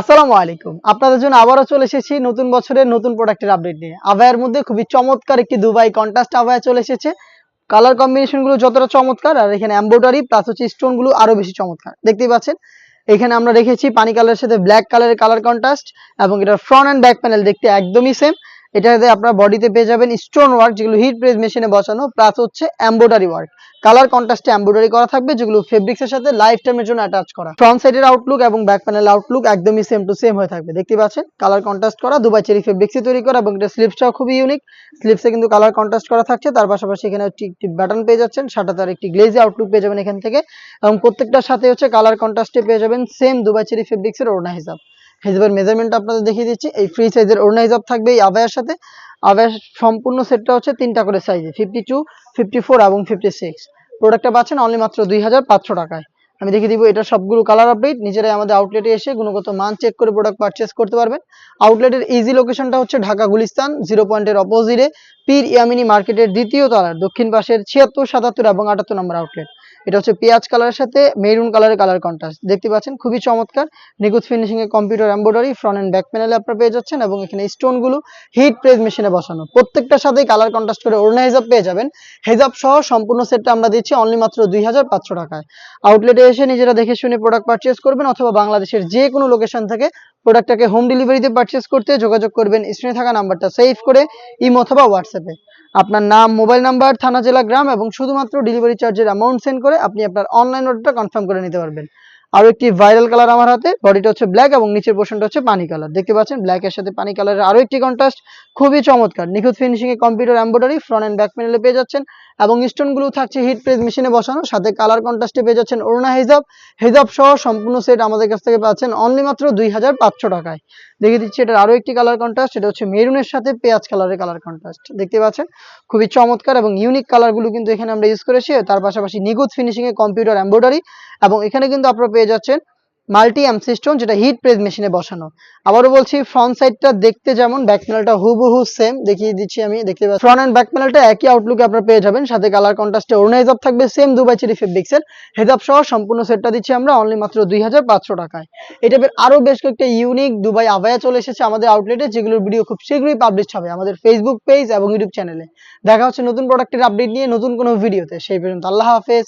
আসসালামু আলাইকুম। আপনাদের জন্য আবারও চলে এসেছি নতুন বছরের নতুন প্রোডাক্টের আপডেট নিয়ে। আভায়ার মধ্যে খুবই চমৎকার একটি দুবাই কন্ট্রাস্ট আভায়া চলে এসেছে। কালার কম্বিনেশনগুলো যতটা চমৎকার, আর এখানে এমব্রয়ডারি প্লাস হচ্ছে স্টোনগুলো আরও বেশি চমৎকার। দেখতেই পাচ্ছেন? এখানে আমরা রেখেছি পানি কালারের সাথে ব্ল্যাক কালারের কালার কন্ট্রাস্ট এবং এটার ফ্রন্ট অ্যান্ড ব্যাক প্যানেল দেখতে একদমই সেম এটাতে আপনার বডিতে পেয়ে যাবেন স্টোন ওয়ার্ক যেগুলো হিট প্রেস মেশিনে বসানো প্লাস হচ্ছে এমব্রয়ডারি ওয়ার্ক কালার কন্ট্রাস্টে এমব্রয়ডারি করা থাকবে, যেগুলো ফেব্রিক্স এর সাথে লাইফ টাইমের জন্য অ্যাটাচ করা। ফ্রন্ট সাইডের আউটলুক এবং ব্যাক প্যানেল আউটলুক একদমই সেম টু সেম হয়ে থাকবে। দেখতে পাচ্ছেন? কালার কন্ট্রাস্ট করা, দুবাই চেরি ফেব্রিক্সে তৈরি করা এবং এটা স্লিপসটাও খুবই ইউনিক স্লিপসে কিন্তু কালার কন্ট্রাস্ট করা থাকছে, তার পাশাপাশি এখানে একটি বাটন পেয়ে যাচ্ছেন, সাথে তার একটি গ্লেজি আউটলুক পেয়ে যাবেন এখান থেকে। এবং প্রত্যেকটার সাথে হচ্ছে কালার কন্ট্রাস্টে পেয়ে যাবেন সেম দুবাই চেরি ফেব্রিক্সের ওড়না হিসাব। হিসাবের মেজারমেন্ট আপনাদের দেখিয়ে দিচ্ছি। এই ফ্রি সাইজের ওড়না হিসাব থাকবে এই আবায়ার সাথে। আবায়ার সম্পূর্ণ সেটটা হচ্ছে তিনটা করে সাইজে ফিফটি টু ফিফটি ফোর এবং ফিফটি সিক্স প্রোডাক্টটা পাচ্ছেন অনলি মাত্র দুই হাজার পাঁচশো টাকায়। আমি দেখিয়ে দিব, এটা সবগুলো কালার আপডেট নিজেরাই আমাদের আউটলেটে এসে গুণগত মান চেক করে প্রোডাক্ট পারচেস করতে পারবেন। আউটলেটের ইজি লোকেশনটা হচ্ছে ঢাকা গুলিস্তান জিরো পয়েন্টের অপোজিটে পীর ইয়ামিনী মার্কেটের দ্বিতীয় তলার, দক্ষিণ পাশের ছিয়াত্তর, সাতাত্তর এবং আটাত্তর নম্বর আউটলেট এটা হচ্ছে পেঁয়াজ কালারের সাথে মেরুন কালারের কালার কন্ট্রাস্ট দেখতে পাচ্ছেন, খুবই চমৎকার। নিখুঁত finishing A computer embroidery front and back প্যানেলে আপনারা পেয়ে যাচ্ছেন এবং এখানে স্টোনগুলো হিট প্রেস মেশিনে বসানো। প্রত্যেকটার সাথেই কালার কন্ট্রাস্ট করে ওড়না হিসাব পেয়ে যাবেন। হেজাব সহ সম্পূর্ণ সেটটা আমরা দিচ্ছি অনলি মাত্র দুই হাজার পাঁচশো টাকায়। আউটলেটে এসে নিজেরা দেখে শুনে প্রোডাক্ট পারচেস করবেন অথবা বাংলাদেশের যে কোনো লোকেশন থেকে প্রোডাক্টটাকে হোম ডেলিভারিতে পারচেস করতে যোগাযোগ করবেন। স্ক্রিনে থাকা নাম্বারটা সেভ করে ইমো অথবা হোয়াটসঅ্যাপে আপনার নাম মোবাইল নাম্বার থানা, জেলা, গ্রাম এবং শুধুমাত্র ডেলিভারি চার্জের অ্যামাউন্ট সেন্ড করে আপনি আপনার অনলাইন অর্ডারটা কনফার্ম করে নিতে পারবেন। আরও একটি ভাইরাল কালার আমার হাতে বডিটা হচ্ছে ব্ল্যাক এবং নিচের পোর্শনটা হচ্ছে পানি কালার দেখতে পাচ্ছেন ব্ল্যাক এর সাথে পানি কালারের আরও একটি কন্ট্রাস্ট খুবই চমৎকার। নিখুঁত finishing A computer embroidery front and back প্যানেলে পেয়ে যাচ্ছেন এবং স্টোনগুলো থাকছে হিট প্রেস মেশিনে বসানো। সাথে কালার কন্ট্রাস্টে পেয়ে যাচ্ছেন অরুণা হিজাব। হিজাব সহ সম্পূর্ণ সেট আমাদের কাছ থেকে পাচ্ছেন অনলি মাত্র দুই হাজার পাঁচশো টাকায়। দেখিয়ে দিচ্ছি, এটার আরও একটি কালার কন্ট্রাস্ট এটা হচ্ছে মেরুনের সাথে পেঁয়াজ কালারের কালার কন্ট্রাস্ট দেখতে পাচ্ছেন? খুবই চমৎকার এবং ইউনিক কালারগুলো কিন্তু এখানে আমরা ইউজ করেছি, তার পাশাপাশি নিখুঁত ফিনিশিং এ কম্পিউটার এম্ব্রয়ডারি এবং এখানে কিন্তু আপনারা পেয়ে যাচ্ছেন মাল্টি এমসি স্টোন যেটা হিট প্রেস মেশিনে বসানো। আবারও বলছি ফ্রন্ট সাইডটা দেখতে যেমন ব্যাক প্যানেলটা হুবহু সেম দেখিয়ে দিচ্ছি আমি, দেখতে পাচ্ছি ফ্রন্ট এন্ড ব্যাক প্যানেলটা একই আউটলুকে আপনারা পেয়ে যাবেন, সাথে কালার কন্ট্রাস্টে ওড়না হিসাব থাকবে সেম দুবাই চেরি ফেব্রিক্স এর হেজাব সহ সম্পূর্ণ সেটটা দিচ্ছি আমরা অনলি মাত্র দুই হাজার পাঁচশো টাকায়। এই টাইপের আরও বেশ কয়েকটা ইউনিক দুবাই আভায়া চলে এসেছে আমাদের আউটলেটে যেগুলোর ভিডিও খুব শীঘ্রই পাবলিশ হবে আমাদের ফেসবুক পেজ এবং ইউটিউব চ্যানেলে দেখা হচ্ছে নতুন প্রোডাক্টের আপডেট নিয়ে নতুন কোনো ভিডিওতে সেই পর্যন্ত আল্লাহ হাফেজ।